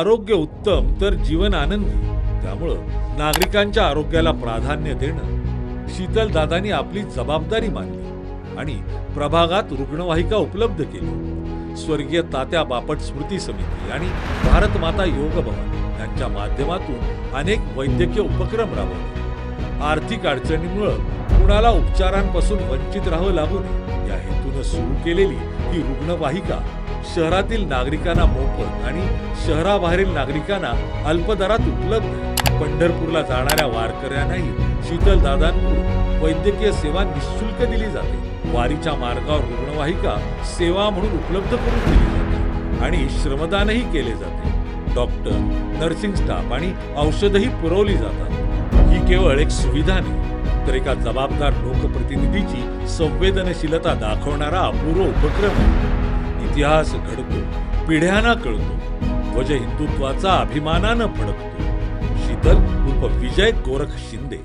आरोग्य उत्तम तर जीवन आनंदी. त्यामुळं नागरिकांच्या आरोग्याला प्राधान्य देणं शीतलदादांनी आपली जबाबदारी मानली आणि प्रभागात रुग्णवाहिका उपलब्ध केली. स्वर्गीय तात्या बापट स्मृती समिती आणि भारत माता योग भवन यांच्या माध्यमातून अनेक वैद्यकीय उपक्रम राबवले. आर्थिक अडचणीमुळं कुणाला उपचारांपासून वंचित राहावं लागू नये. या हेतूनं सुरू केलेली ही रुग्णवाहिका शहरातील नागरिकांना मोफत आणि शहराबाहेरील नागरिकांना अल्पदरात उपलब्ध. पंढरपूरला जाणाऱ्या वारकऱ्यांनाही शीतलदादांकडून वैद्यकीय सेवा निशुल्क दिली जाते. वारीच्या मार्गावर रुग्णवाहिका सेवा म्हणून उपलब्ध करून दिली जाते आणि श्रमदानही केले जाते. डॉक्टर नर्सिंग स्टाफ आणि औषधही पुरवली जातात. ही केवळ एक सुविधा नाही तर एका जबाबदार लोकप्रतिनिधीची संवेदनशीलता दाखवणारा अपूर्व उपक्रम आहे. इतिहास घडतो पिढ्यांना कळतो. ध्वज हिंदुत्वाचा अभिमानानं फडकतो. शीतल उर्फ विजय गोरख शिंदे.